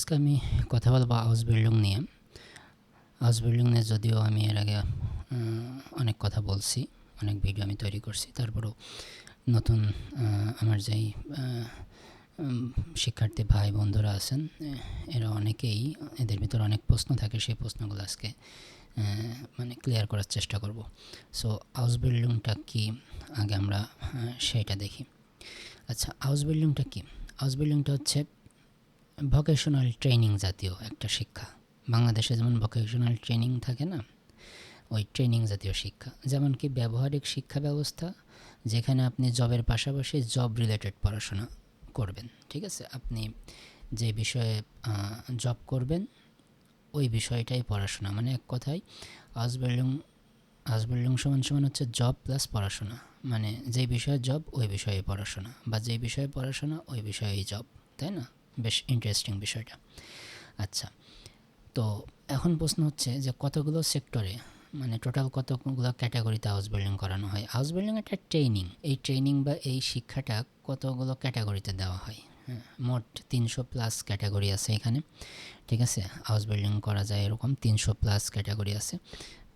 আজকে আমি কথা বলব হাউস বিল্ডিং নিয়ে। হাউস বিল্ডিং নিয়ে যদিও আমি এর আগে অনেক কথা বলছি, অনেক ভিডিও আমি তৈরি করছি। তারপরেও নতুন আমার যেই শিক্ষার্থী ভাই বন্ধুরা আছেন এরা অনেকেই, এদের ভিতর অনেক প্রশ্ন থাকে, সেই প্রশ্নগুলো আজকে মানে ক্লিয়ার করার চেষ্টা করব। সো হাউস বিল্ডিংটা কি? আগে আমরা সেইটা দেখি। আচ্ছা হাউস বিল্ডিংটা কি? হাউস বিল্ডিংটা হচ্ছে ভোকেশনাল ট্রেনিং জাতীয় একটা শিক্ষা। বাংলাদেশে যেমন ভোকেশনাল ট্রেনিং থাকে না, ওই ট্রেনিং জাতীয় শিক্ষা। যেমন কি ব্যবহারিক শিক্ষা ব্যবস্থা, যেখানে আপনি জবের পাশাপাশি জব রিলেটেড পড়াশোনা করবেন, ঠিক আছে? আপনি যে বিষয়ে জব করবেন, ওই বিষয়টাই পড়াশোনা। মানে এক কথায় আজ বিল্ডিং সমান সমান হচ্ছে জব প্লাস পড়াশোনা। মানে যেই বিষয়ে জব ওই বিষয়ে পড়াশোনা। বা যেই বিষয়ে পড়াশোনা, ওই বিষয়েই জব তাই না? বেশ ইন্টারেস্টিং বিষয়টা। আচ্ছা তো এখন প্রশ্ন হচ্ছে যে কতগুলো সেক্টরে মানে টোটাল কতগুলো ক্যাটাগরিতে হাউস বিল্ডিং করানো হয়? হাউস বিল্ডিং একটা ট্রেনিং এই ট্রেনিং বা এই শিক্ষাটা কতগুলো ক্যাটাগরিতে দেওয়া হয়? হ্যাঁ মোট তিনশো প্লাস ক্যাটাগরি আছে এখানে, ঠিক আছে? হাউস বিল্ডিং করা যায় এরকম তিনশো প্লাস ক্যাটাগরি আছে।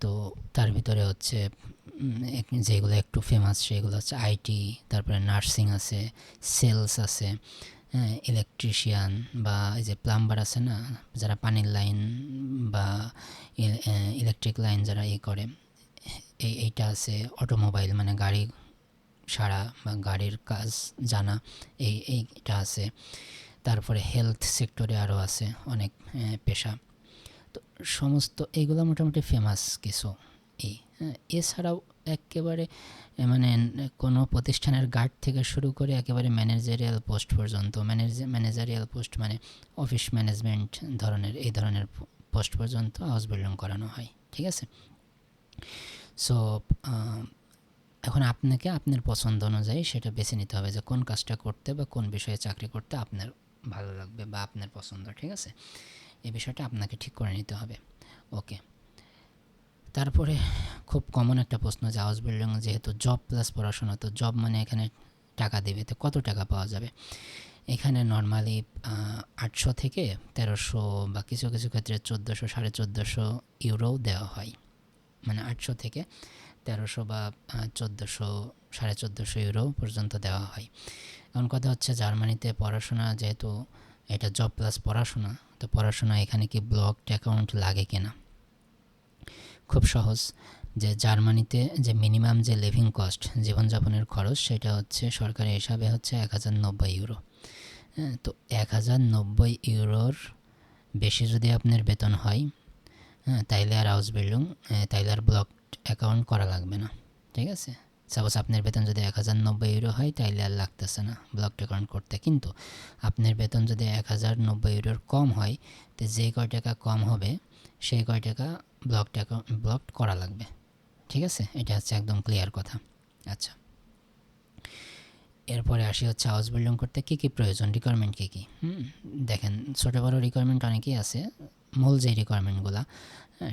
তো তার ভিতরে হচ্ছে যেগুলো একটু ফেমাস সেগুলো হচ্ছে আইটি তারপরে নার্সিং আছে সেলস আছে ইলেকট্রিশিয়ান বা এই যে প্লাম্বার আছে না, যারা পানির লাইন বা ইলেকট্রিক লাইন যারা ইয়ে করে এই এইটা আছে অটোমোবাইল মানে গাড়ি সারা বা গাড়ির কাজ জানা, এই, এইটা আছে। তারপরে হেলথ সেক্টরে আরও আছে অনেক পেশা। তো সমস্ত এইগুলো মোটামুটি ফেমাস কিছু, এই এছাড়াও একেবারে মানে কোনো প্রতিষ্ঠানের গার্ড থেকে শুরু করে একেবারে ম্যানেজারিয়াল পোস্ট পর্যন্ত ম্যানেজার ম্যানেজারিয়াল পোস্ট মানে অফিস ম্যানেজমেন্ট ধরনের, এই ধরনের পোস্ট পর্যন্ত হাউস বিল্ডিং করানো হয়, ঠিক আছে? সো এখন আপনাকে আপনার পছন্দ অনুযায়ী সেটা বেছে নিতে হবে যে কোন কাজটা করতে বা কোন বিষয়ে চাকরি করতে আপনার ভালো লাগবে বা আপনার পছন্দ, ঠিক আছে? এই বিষয়টা আপনাকে ঠিক করে নিতে হবে, ওকে। তারপরে খুব কমন একটা প্রশ্ন যে হাউস বিল্ডিং যেহেতু জব প্লাস পড়াশোনা, তো জব মানে এখানে টাকা দেবে, তো কত টাকা পাওয়া যাবে? এখানে নর্মালি আটশো থেকে তেরোশো বা কিছু কিছু ক্ষেত্রে চোদ্দোশো, সাড়ে চোদ্দোশো ইউরোও দেওয়া হয়। মানে আটশো থেকে তেরোশো বা চোদ্দোশো, সাড়ে চোদ্দোশো ইউরো পর্যন্ত দেওয়া হয়। এখন কথা হচ্ছে জার্মানিতে পড়াশোনা যেহেতু এটা জব প্লাস পড়াশোনা, তো পড়াশোনা এখানে কি ব্লক অ্যাকাউন্ট লাগে কিনা? খুব সহজ। যে জার্মানিতে যে মিনিমাম যে লিভিং কস্ট জীবনযাপনের খরচ, সেটা হচ্ছে সরকারি হিসাবে হচ্ছে এক হাজার নব্বই ইউরো হ্যাঁ তো এক হাজার নব্বই ইউরোর বেশি যদি আপনার বেতন হয় হ্যাঁ তাইলে আর হাউস বিল্ডিং তাইলে আর ব্লক অ্যাকাউন্ট করা লাগবে না। ঠিক আছে? সাপোজ আপনার বেতন যদি এক হাজার নব্বই ইউরো হয়, তাইলে আর লাগতেছে না ব্লক অ্যাকাউন্ট করতে। কিন্তু আপনার বেতন যদি এক হাজার নব্বই ইউরোর কম হয়, তো যে কয় টাকা কম হবে সেই কয় টাকা ব্লক অ্যাকাউন্ট ব্লক করা লাগবে। ঠিক আছে? এটা হচ্ছে একদম ক্লিয়ার কথা। আচ্ছা। এরপরে আসি হচ্ছে হাউস বিল্ডিং করতে। কী কী প্রয়োজন? রিকোয়ারমেন্ট কী কী? দেখেন, ছোটো বড়ো রিকোয়ারমেন্ট অনেকেই আছে। মূল যে রিকোয়ারমেন্টগুলো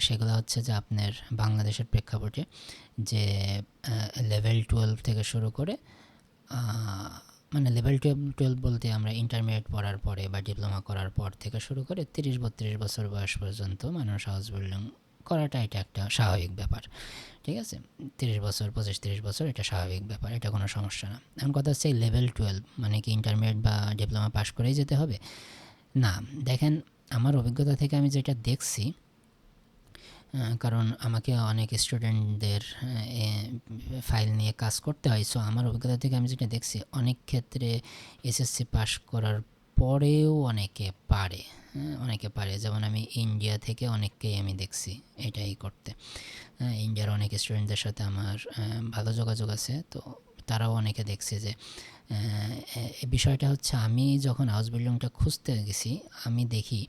সেগুলো হচ্ছে যে আপনার বাংলাদেশের প্রেক্ষাপটে যে লেভেল টুয়েলভ থেকে শুরু করে মানে লেভেল টুয়েলভ টুয়েলভ বলতে আমরা ইন্টারমিডিয়েট পড়ার পরে বা ডিপ্লোমা করার পর থেকে শুরু করে তিরিশ, বত্রিশ বছর বয়স পর্যন্ত মানুষ হাউস বিল্ডিং করাটা এটা একটা স্বাভাবিক ব্যাপার, ঠিক আছে? তিরিশ বছর, পঁচিশ, তিরিশ বছর এটা স্বাভাবিক ব্যাপার, এটা কোনো সমস্যা না। এখন কথা হচ্ছে লেভেল টুয়েলভ মানে কি ইন্টারমিডিয়েট বা ডিপ্লোমা পাস করেই যেতে হবে? না, দেখেন আমার অভিজ্ঞতা থেকে আমি যেটা দেখছি কারণ আমাকে অনেক স্টুডেন্টদের ফাইল নিয়ে কাজ করতে হয়। সো আমার অভিজ্ঞতা থেকে আমি যেটা দেখছি, অনেক ক্ষেত্রে এসএসসি পাশ করার পরেও অনেকে পারে হ্যাঁ অনেকে পারে। যেমন আমি ইন্ডিয়া থেকে অনেককেই আমি দেখছি এটাই করতে। ইন্ডিয়ার অনেক স্টুডেন্টদের সাথে আমার ভালো যোগাযোগ আছে। তো তারাও অনেকে দেখছে যে বিষয়টা হচ্ছে আমি যখন হাউস বিল্ডিংটা খুঁজতে গেছি, আমি দেখি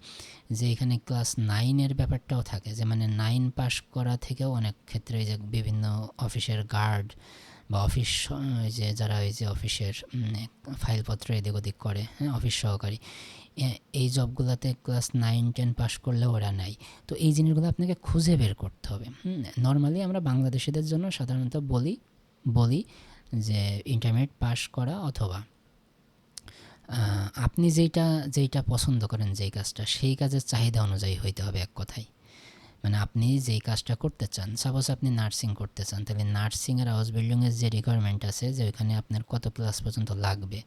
যে এখানে ক্লাস নাইনের ব্যাপারটাও থাকে। যে মানে নাইন পাস করা থেকেও অনেক ক্ষেত্রে যে বিভিন্ন অফিসের গার্ড বা অফিস যে যারা ওই যে অফিসের ফাইলপত্র এদিক ওদিক করে হ্যাঁ অফিস সহকারী এই জবগুলোতে ক্লাস নাইন টেন পাস করলে ওরা নাই। তো এই জিনিসগুলো আপনাকে খুঁজে বের করতে হবে। নর্মালি আমরা বাংলাদেশিদের জন্য সাধারণত বলি বলি যে ইন্টারমিডিয়েট পাশ করা অথবা আপনি যেইটা যেইটা পছন্দ করেন যেই কাজটা, সেই কাজের চাহিদা অনুযায়ী হইতে হবে এক কথায়। মানে আপনি যেই কাজটা করতে চান সাপোজ আপনি নার্সিং করতে চান, তাহলে নার্সিং আর হাউস বিল্ডিংয়ের যে রিকোয়ারমেন্ট আছে যে ওইখানে আপনার কত ক্লাস পর্যন্ত লাগবে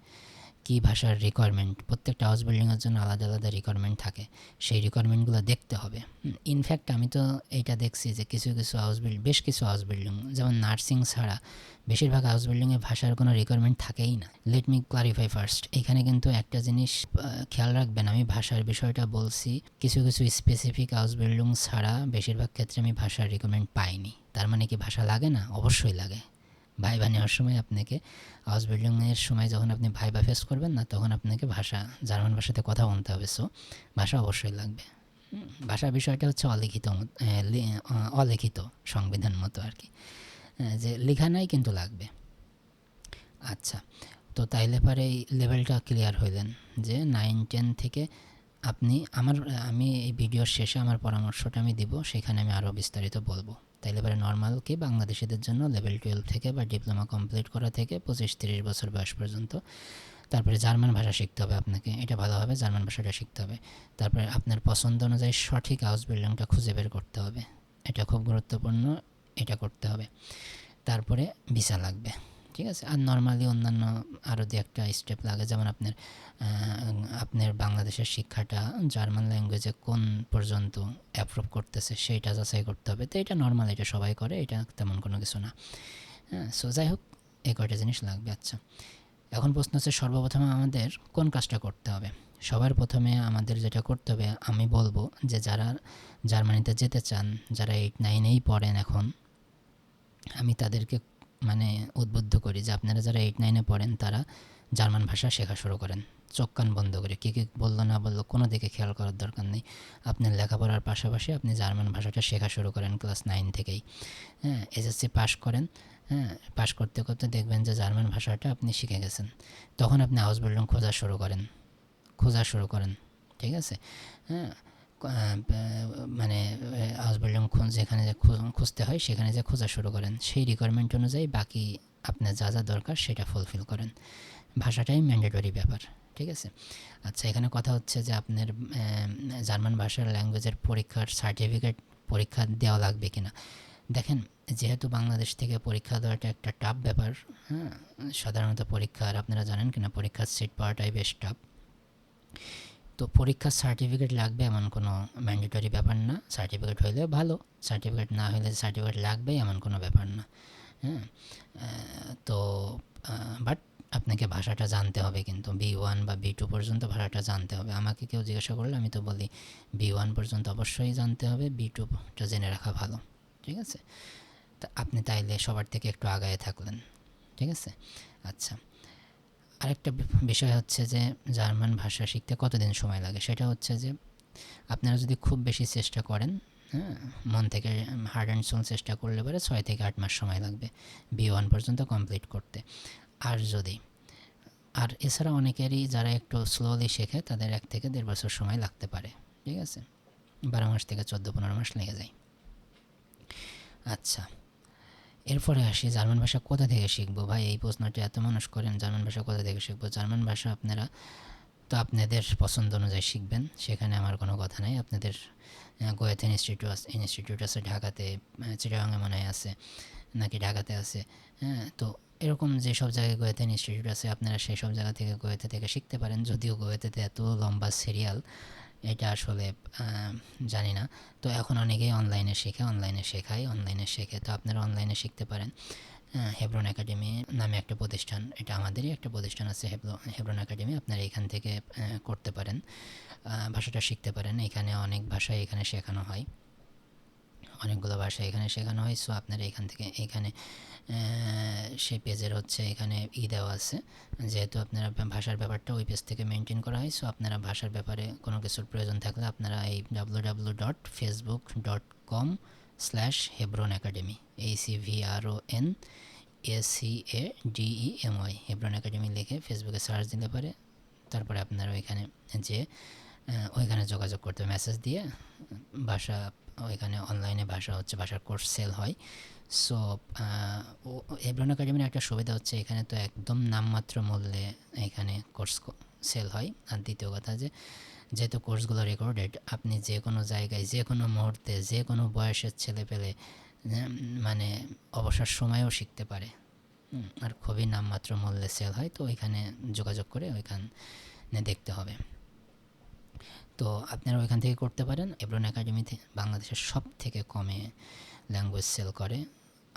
কী ভাষার রিকোয়ারমেন্ট প্রত্যেকটা হাউস বিল্ডিংয়ের জন্য আলাদা আলাদা রিকোয়ারমেন্ট থাকে। সেই রিকোয়ারমেন্টগুলো দেখতে হবে। ইনফ্যাক্ট আমি তো এটা দেখছি যে কিছু কিছু হাউস বিল্ড বেশ কিছু হাউস বিল্ডিং যেমন নার্সিং ছাড়া বেশিরভাগ হাউস বিল্ডিংয়ে ভাষার কোনো রিকোয়ারমেন্ট থাকেই না। লেট মি ক্লারিফাই ফার্স্ট এখানে কিন্তু একটা জিনিস খেয়াল রাখবেন, আমি ভাষার বিষয়টা বলছি, কিছু কিছু স্পেসিফিক হাউস বিল্ডিং ছাড়া বেশিরভাগ ক্ষেত্রে আমি ভাষার রিকমেন্ড পাইনি। তার মানে কি ভাষা লাগে না? অবশ্যই লাগে। ভাইবা নেওয়ার সময় আপনাকে হাউস বিল্ডিংয়ের সময় যখন আপনি ভাইবা ফেস করবেন না, তখন আপনাকে ভাষা, জার্মান ভাষাতে কথা বলতে হবে। সো ভাষা অবশ্যই লাগবে। ভাষা বিষয়টা হচ্ছে অলিখিত অলিখিত সংবিধান মতো আর কি। যে লেখা নাই কিন্তু লাগবে। আচ্ছা তো তাইলে পরে এই লেভেলটা ক্লিয়ার হইলেন যে নাইন টেন থেকে আপনি আমার, আমি এই ভিডিওর শেষে আমার পরামর্শটা আমি দিব, সেখানে আমি আরও বিস্তারিত বলব। তাইলে এবারে নর্মাল কি? বাংলাদেশিদের জন্য লেভেল টুয়েলভ থেকে বা ডিপ্লোমা কমপ্লিট করা থেকে পঁচিশ, তিরিশ বছর বয়স পর্যন্ত। তারপরে জার্মান ভাষা শিখতে হবে আপনাকে। এটা ভালোভাবে জার্মান ভাষাটা শিখতে হবে। তারপরে আপনার পছন্দ অনুযায়ী সঠিক হাউস বিল্ডিংটা খুঁজে বের করতে হবে। এটা খুব গুরুত্বপূর্ণ, এটা করতে হবে। তারপরে ভিসা লাগবে। ঠিক আছে? আর নর্মালি অন্যান্য আরও দু একটা স্টেপ লাগে, যেমন আপনার আপনার বাংলাদেশের শিক্ষাটা জার্মান ল্যাঙ্গুয়েজে কোন পর্যন্ত অ্যাপ্রুভ করতেছে সেইটা যাচাই করতে হবে। তো এটা নর্মাল এটা সবাই করে, এটা তেমন কোনো কিছু না। হ্যাঁ সো যাই হোক, এই কয়টা জিনিস লাগবে আচ্ছা। এখন প্রশ্ন হচ্ছে, সর্বপ্রথমে আমাদের কোন কাজটা করতে হবে? সবার প্রথমে আমাদের যেটা করতে হবে, আমি বলব যে যারা জার্মানিতে যেতে চান, যারা এইট নাইনেই পড়েন এখন, আমি তাদেরকে মানে উদ্বুদ্ধ করি যে আপনারা যারা এইট নাইনে পড়েন, তারা জার্মান ভাষা শেখা শুরু করেন। চোখ, কান বন্ধ করে। কী কী বলল, না বলল, কোনো দিকে খেয়াল করার দরকার নেই। আপনার লেখাপড়ার পাশাপাশি আপনি জার্মান ভাষাটা শেখা শুরু করেন ক্লাস নাইন থেকেই। হ্যাঁ এসএসসি পাস করেন। হ্যাঁ পাস করতে করতে দেখবেন যে জার্মান ভাষাটা আপনি শিখে গেছেন। তখন আপনি হাউস বিল্ডিং খোঁজা শুরু করেন। খোঁজা শুরু করেন। ঠিক আছে? হ্যাঁ ক- আহ, ব- মানে যেখানে খুঁজতে হয় সেখানে যে খোঁজা শুরু করেন সেই রিকোয়ারমেন্ট অনুযায়ী বাকি আপনার যা যা দরকার সেটা ফুলফিল করেন। ভাষাটাই ম্যান্ডেটরি ব্যাপার ঠিক আছে? আচ্ছা এখানে কথা হচ্ছে যে আপনার জার্মান ভাষার ল্যাঙ্গুয়েজের পরীক্ষার সার্টিফিকেট পরীক্ষা দেওয়া লাগবে কিনা? দেখেন যেহেতু বাংলাদেশ থেকে পরীক্ষা দেওয়াটা একটা টাফ ব্যাপার হ্যাঁ সাধারণত পরীক্ষার আপনারা জানেন কিনা পরীক্ষার সিট পাওয়াটাই বেশ টাফ তো পরীক্ষার সার্টিফিকেট লাগবে এমন কোনো ম্যান্ডেটরি ব্যাপার না। সার্টিফিকেট হইলে ভালো সার্টিফিকেট না হলে সার্টিফিকেট লাগবে এমন কোনো ব্যাপার না। হ্যাঁ? তো বাট আপনাকে ভাষাটা জানতে হবে কিন্তু। বি ওয়ান বা বি টু পর্যন্ত ভাষাটা জানতে হবে। আমাকে কেউ জিজ্ঞাসা করলে আমি তো বলি বি ওয়ান পর্যন্ত অবশ্যই জানতে হবে বি টুটা জেনে রাখা ভালো। ঠিক আছে? তা আপনি তাইলে সবার থেকে একটু আগায় থাকলেন। ঠিক আছে? আচ্ছা। আরেকটা বিষয় হচ্ছে যে জার্মান ভাষা শিখতে কতদিন সময় লাগে? সেটা হচ্ছে যে আপনারা যদি খুব বেশি চেষ্টা করেন হ্যাঁ মন থেকে হার্ড অ্যান্ড সোল চেষ্টা করলে পরে ছয় থেকে আট মাস সময় লাগবে বি ওয়ান পর্যন্ত কমপ্লিট করতে। আর যদি, আর এছাড়া অনেকেরই যারা একটু স্লোলি শেখে, তাদের এক থেকে দেড় বছর সময় লাগতে পারে, ঠিক আছে? বারো মাস থেকে চোদ্দ পনেরো মাস লেগে যায়। আচ্ছা। এরপরে আসি, জার্মান ভাষা কোথা থেকে শিখব? ভাই, এই প্রশ্নটি এত মানুষ করেন, জার্মান ভাষা কোথা থেকে শিখব? জার্মান ভাষা আপনারা তো আপনাদের পছন্দ অনুযায়ী শিখবেন, সেখানে আমার কোনো কথা নাই। আপনাদের গোয়েথেন ইনস্টিটিউট ইনস্টিটিউট আছে, ঢাকাতে চিটাগাঙে মনে হয় আছে, নাকি ঢাকাতে আছে হ্যাঁ? তো এরকম যেসব জায়গায় গোয়েথেন ইনস্টিটিউট আছে, আপনারা সেই সব জায়গা থেকে গোয়েতে থেকে শিখতে পারেন, যদিও গোয়েতেতে এত লম্বা সিরিয়াল এটা আসলে জানি না। তো এখন অনেকেই অনলাইনে শেখে অনলাইনে শেখায় অনলাইনে শেখে। তো আপনারা অনলাইনে শিখতে পারেন। হেব্রন একাডেমি নামে একটা প্রতিষ্ঠান, এটা আমাদেরই একটা প্রতিষ্ঠান আছে হেব্রো হেব্রন একাডেমি আপনারা এখান থেকে করতে পারেন। ভাষাটা শিখতে পারেন। এখানে অনেক ভাষাই এখানে শেখানো হয়। অনেকগুলো ভাষা এখানে শেখানো হয় সো আপনারা এখান থেকে এখানে সেই পেজের হচ্ছে এখানে ই দেওয়া আছে। যেহেতু আপনারা ভাষার ব্যাপারটা ওই পেজ থেকে মেনটেন করা হয় সো আপনারা ভাষার ব্যাপারে কোনো কিছুর প্রয়োজন থাকলে আপনারা এই W W dot Facebook dot com slash Hebron Academy এই C V R O N S C A D E M Y Hebron Academy লিখে ফেসবুকে সার্চ দিলে পারে তারপরে আপনারা ওইখানে যে ওইখানে যোগাযোগ করতে মেসেজ দিয়ে ভাষা ওইখানে অনলাইনে ভাষা হচ্ছে, ভাষার কোর্স সেল হয়। সো এব্রন একাডেমির একটা সুবিধা হচ্ছে এখানে তো একদম নামমাত্র মূল্যে এখানে কোর্স সেল হয়। আর দ্বিতীয় কথা যে, যেহেতু কোর্সগুলো রেকর্ডেড আপনি যে কোনো জায়গায়, যে কোনো মুহূর্তে, যে কোনো বয়সের ছেলে পেলে মানে অবসর সময়েও শিখতে পারে। আর খুবই নামমাত্র মূল্যে সেল হয়, তো ওইখানে যোগাযোগ করে ওইখানে দেখতে হবে। তো আপনারা ওইখান থেকে করতে পারেন। এব্রন একাডেমিতে বাংলাদেশের সব থেকে কমে ল্যাঙ্গুয়েজ সেল করে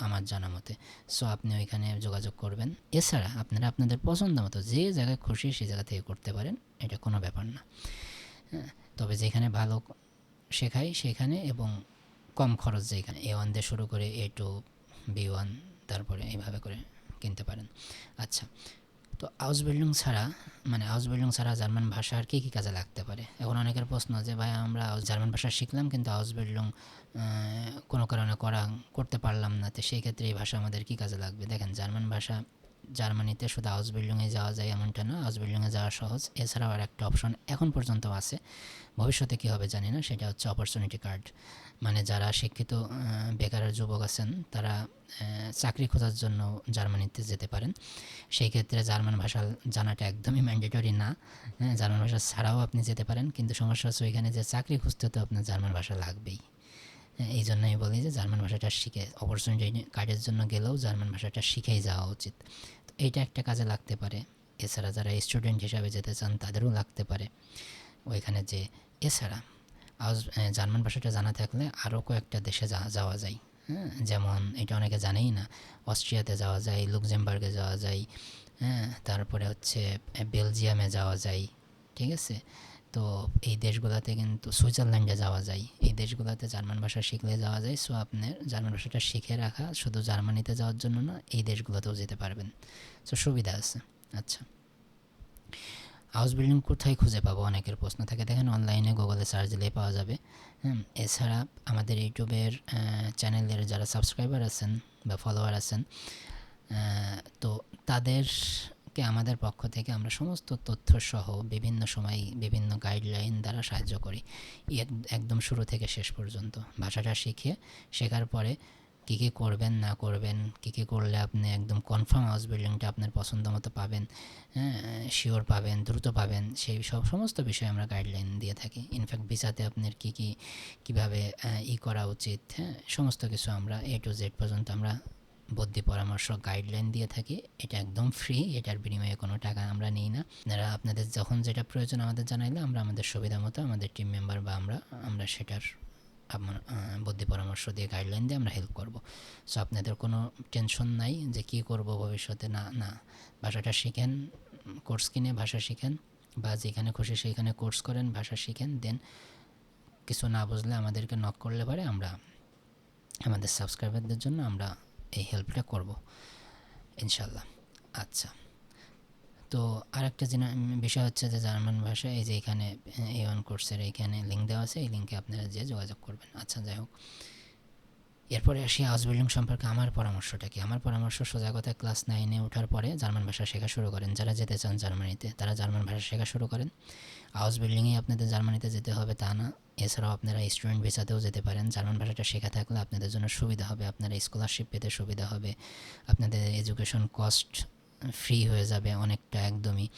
আমার জানা মতে। সো আপনি ওইখানে যোগাযোগ করবেন। এছাড়া আপনারা আপনাদের পছন্দ মতো যে জায়গায় খুশি সেই জায়গা থেকে করতে পারেন। এটা কোনো ব্যাপার না। হ্যাঁ, তবে যেখানে ভালো শেখাই সেখানে এবং কম খরচ যেখানে এ ওয়ান দিয়ে শুরু করে এ টু বি ওয়ান তারপরে এইভাবে করে কিনতে পারেন। আচ্ছা তো হাউস বিল্ডিং ছাড়া মানে হাউস বিল্ডিং ছাড়া জার্মান ভাষা আর কী কী কাজে লাগতে পারে? এখন অনেকের প্রশ্ন যে, ভাই, আমরা জার্মান ভাষা শিখলাম, কিন্তু হাউস বিল্ডিং কোনো কারণে করা, করতে পারলাম না। তো সেই ক্ষেত্রে এই ভাষা আমাদের কী কাজে লাগবে? দেখেন জার্মান ভাষা জার্মানিতে শুধু হাউস বিল্ডিংয়ে যাওয়া যায় এমনটা না হাউস বিল্ডিংয়ে যাওয়া সহজ। এছাড়াও আর একটা অপশন এখন পর্যন্ত আছে। ভবিষ্যতে কী হবে জানি না সেটা হচ্ছে অপরচুনিটি কার্ড মানে যারা শিক্ষিত বেকারের যুবক আছেন তারা চাকরি খোঁজার জন্য জার্মানিতে যেতে পারেন। সেই ক্ষেত্রে জার্মান ভাষা জানাটা একদমই ম্যান্ডেটরি না। হ্যাঁ জার্মান ভাষা ছাড়াও আপনি যেতে পারেন কিন্তু সমস্যা হচ্ছে ওইখানে যে চাকরি খুঁজতে তো আপনার জার্মান ভাষা লাগবেই। হ্যাঁ, এই জন্যই বলি যে জার্মান ভাষাটা শিখে অপরচুনিটি কার্ডের জন্য গেলেও জার্মান ভাষাটা শিখেই যাওয়া উচিত। এইটা একটা কাজে লাগতে পারে। এছাড়া যারা স্টুডেন্ট হিসাবে যেতে চান, তাদেরও লাগতে পারে। ওইখানে যে, এছাড়া জার্মান ভাষাটা জানা থাকলে আরও কয়েকটা দেশে যাওয়া যায়। হ্যাঁ যেমন এটা অনেকে জানেই না, অস্ট্রিয়াতে যাওয়া যায়, লুক্সেমবার্গে যাওয়া যায় হ্যাঁ তারপরে হচ্ছে বেলজিয়ামে যাওয়া যায়, ঠিক আছে? তো এই দেশগুলোতে কিন্তু সুইজারল্যান্ডে যাওয়া যায়। এই দেশগুলোতে জার্মান ভাষা শিখলে যাওয়া যায়। সো আপনার জার্মান ভাষাটা শিখে রাখা শুধু জার্মানিতে যাওয়ার জন্য না এই দেশগুলোতেও যেতে পারবেন। সো সুবিধা আছে। আচ্ছা। হাউস বিল্ডিং কোথায় খুঁজে পাবো? অনেকের প্রশ্ন থাকে। দেখেন অনলাইনে গুগলে সার্চ দিলেই পাওয়া যাবে। হুম, এছাড়া আমাদের ইউটিউবের চ্যানেলের যারা সাবস্ক্রাইবার আছেন বা ফলোয়ার আছেন তো তো তাদেরকে আমাদের পক্ষ থেকে আমরা সমস্ত তথ্য সহ বিভিন্ন সময় বিভিন্ন গাইডলাইন দ্বারা সাহায্য করি। একদম শুরু থেকে শেষ পর্যন্ত। ভাষাটা শিখে, শেখার পরে কী কী করবেন, না করবেন, কী কী করলে আপনি একদম কনফার্ম হাউস বিল্ডিংটা আপনার পছন্দ মতো পাবেন হ্যাঁ শিওর পাবেন, দ্রুত পাবেন, সেই সব সমস্ত বিষয়ে আমরা গাইডলাইন দিয়ে থাকি। ইনফ্যাক্ট ভিসাতে আপনার কী কী, কীভাবে ই করা উচিত হ্যাঁ সমস্ত কিছু আমরা এ টু জেড পর্যন্ত আমরা বুদ্ধি পরামর্শ গাইডলাইন দিয়ে থাকি, এটা একদম ফ্রি এটার বিনিময়ে কোনো টাকা আমরা নিই না। আপনারা, আপনাদের যখন যেটা প্রয়োজন আমাদের জানাইলে আমরা আমাদের সুবিধা মতো আমাদের টিম মেম্বার বা আমরা আমরা সেটার আপনার বুদ্ধি পরামর্শ দিয়ে গাইডলাইন দিয়ে আমরা হেল্প করব। সো আপনাদের কোনো টেনশন নাই যে কী করব ভবিষ্যতে, না না। ভাষাটা শিখেন কোর্স কিনে ভাষা শিখেন, বা যেখানে খুশি সেইখানে কোর্স করেন, ভাষা শিখেন, দেন কিছু না বুঝলে আমাদেরকে নক করলে পারে, আমরা, আমাদের সাবস্ক্রাইবারদের জন্য আমরা এই হেল্পটা করব, ইনশাল্লাহ। আচ্ছা তো আরেকটা বিষয় হচ্ছে যে জার্মান ভাষা এই যে এখানে, এ ওয়ান কোর্সের এইখানে লিঙ্ক দেওয়া আছে, এই লিঙ্কে আপনারা যে যোগাযোগ করবেন। আচ্ছা যাই হোক। এরপরে আসি হাউস বিল্ডিং সম্পর্কে আমার পরামর্শটা কি? আমার পরামর্শ সোজা কথা ক্লাস নাইনে ওঠার পরে জার্মান ভাষা শেখা শুরু করেন। যারা যেতে চান জার্মানিতে, তারা জার্মান ভাষা শেখা শুরু করেন। হাউস বিল্ডিংয়ে আপনাদের জার্মানিতে যেতে হবে তা না। এছাড়াও আপনারা স্টুডেন্ট ভিসাতেও যেতে পারেন। জার্মান ভাষাটা শেখা থাকলে আপনাদের জন্য সুবিধা হবে। আপনারা স্কলারশিপ পেতে সুবিধা হবে। আপনাদের এডুকেশন কস্ট ফ্রি হয়ে যাবে অনেকটা একদমই।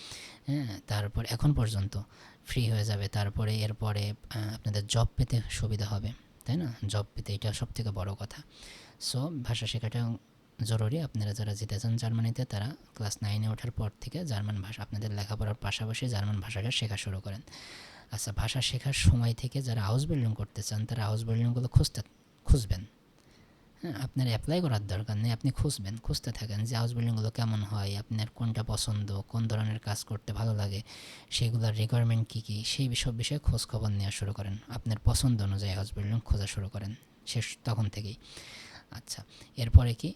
হ্যাঁ তারপর এখন পর্যন্ত ফ্রি হয়ে যাবে। তারপরে এরপরে আপনাদের জব পেতে সুবিধা হবে। তাই না? জব পেতে এটা সব থেকে বড় কথা। সো ভাষা শেখাটা জরুরি, আপনারা যারা যেতে চান জার্মানিতে, তারা ক্লাস নাইনে ওঠার পর থেকে জার্মান ভাষা, আপনাদের লেখাপড়ার পাশাপাশি জার্মান ভাষাটা শেখা শুরু করেন। আচ্ছা ভাষা শেখার সময় থেকে যারা হাউস বিল্ডিং করতে চান, তারা হাউস বিল্ডিংগুলো খুঁজতে, খুঁজবেন। হ্যাঁ আপনার অ্যাপ্লাই করার দরকার নেই, আপনি খুঁজবেন, খুঁজতে থাকেন যে হাউস বিল্ডিংগুলো কেমন হয়, আপনার কোনটা পছন্দ, কোন ধরনের কাজ করতে ভালো লাগে, সেগুলোর রিকোয়ারমেন্ট কী কী, সেই সব বিষয়ে খোঁজ খবর নেওয়া শুরু করেন। আপনার পছন্দ অনুযায়ী হাউস বিল্ডিং খোঁজা শুরু করেন, শেষ, তখন থেকেই। আচ্ছা এরপরে কি?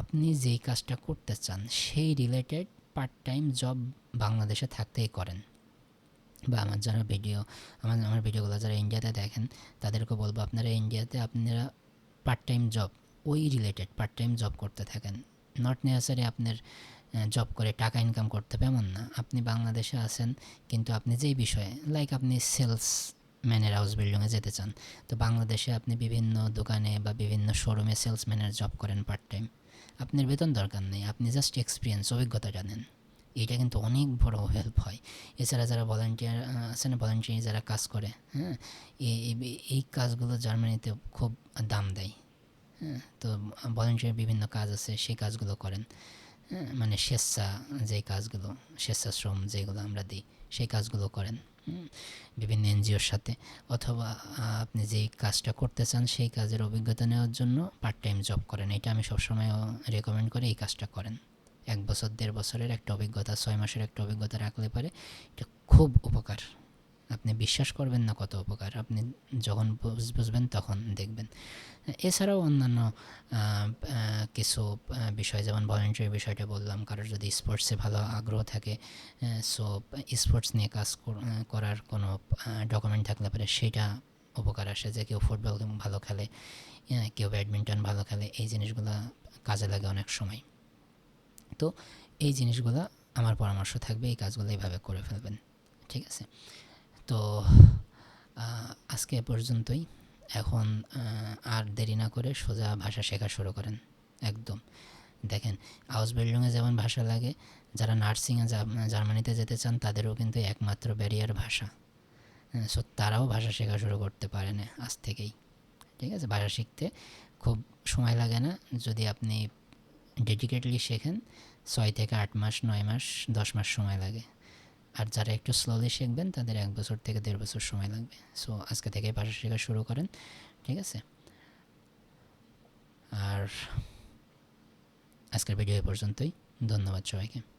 আপনি যেই কাজটা করতে চান, সেই রিলেটেড পার্ট টাইম জব বাংলাদেশে থাকতেই করেন। বা আমার যারা ভিডিও আমার আমার ভিডিওগুলো যারা ইন্ডিয়াতে দেখেন, তাদেরকে বলব আপনারা ইন্ডিয়াতে আপনারা পার্ট টাইম জব ওই রিলেটেড পার্ট টাইম জব করতে থাকেন। নট নেসারি আপনার জব করে টাকা ইনকাম করতে হবে, এমন না। আপনি বাংলাদেশে আছেন, কিন্তু আপনি যেই বিষয়ে লাইক আপনি সেলস ম্যানের হাউস বিল্ডিংয়ে যেতে চান, তো বাংলাদেশে আপনি বিভিন্ন দোকানে বা বিভিন্ন শোরুমে সেলসম্যানের জব করেন পার্ট টাইম আপনার বেতন দরকার নেই, আপনি জাস্ট এক্সপিরিয়েন্স অভিজ্ঞতা জানেন। এটা কিন্তু অনেক বড় হেল্প হয়। এছাড়া যারা ভলান্টিয়ার আছে না ভলান্টিয়ার যারা কাজ করে হ্যাঁ এই কাজগুলো জার্মানিতে খুব দাম দেয়। হ্যাঁ তো ভলান্টিয়ার বিভিন্ন কাজ আছে, সেই কাজগুলো করেন। হ্যাঁ মানে স্বেচ্ছা যেই কাজগুলো, স্বেচ্ছাশ্রম যেগুলো আমরা দিই, সেই কাজগুলো করেন। বিভিন্ন এনজিওর সাথে অথবা আপনি যেই কাজটা করতে চান সেই কাজের অভিজ্ঞতা নেওয়ার জন্য পার্ট টাইম জব করেন। এটা আমি সবসময় রেকমেন্ড করি এই কাজটা করেন। এক বছর, দেড় বছরের একটা অভিজ্ঞতা, ছয় মাসের একটা অভিজ্ঞতা রাখলে পারে, এটা খুব উপকার। আপনি বিশ্বাস করবেন না কত উপকার। আপনি যখন বুঝ- বুঝবেন তখন দেখবেন। এছাড়াও অন্যান্য কিছু বিষয়, যেমন ভলেন্টারি বিষয়টা বললাম, কারোর যদি স্পোর্টসে ভালো আগ্রহ থাকে সো স্পোর্টস নিয়ে কাজ করার কোনো ডকুমেন্ট থাকলে পরে সেটা উপকার আসে যে কেউ ফুটবল ভালো খেলে কেউ ব্যাডমিন্টন ভালো খেলে, এই জিনিসগুলো কাজে লাগে অনেক সময়। তো এই জিনিসগুলো আমার পরামর্শ থাকবে, এই কাজগুলো এইভাবে করে ফেলবেন। ঠিক আছে? তো আজকে পর্যন্তই। এখন আর দেরি না করে সোজা ভাষা শেখা শুরু করেন। একদম। দেখেন হাউস বিল্ডিংয়ে যেমন ভাষা লাগে, যারা নার্সিংয়ে জার্মানিতে যেতে চান, তাদেরও কিন্তু একমাত্র ব্যারিয়ার ভাষা। সো তারাও ভাষা শেখা শুরু করতে পারে না আজ থেকেই। ঠিক আছে? ভাষা শিখতে খুব সময় লাগে না। যদি আপনি ডেডিকেটলি শেখেন, ছয় থেকে আট মাস, নয় মাস, দশ মাস সময় লাগে। আর যারা একটু স্লোলি শিখবেন, তাদের এক বছর থেকে দেড় বছর সময় লাগবে। সো আজকে থেকে ভাষা শেখা শুরু করেন, ঠিক আছে? আর আজকের ভিডিও এ পর্যন্তই। ধন্যবাদ সবাইকে।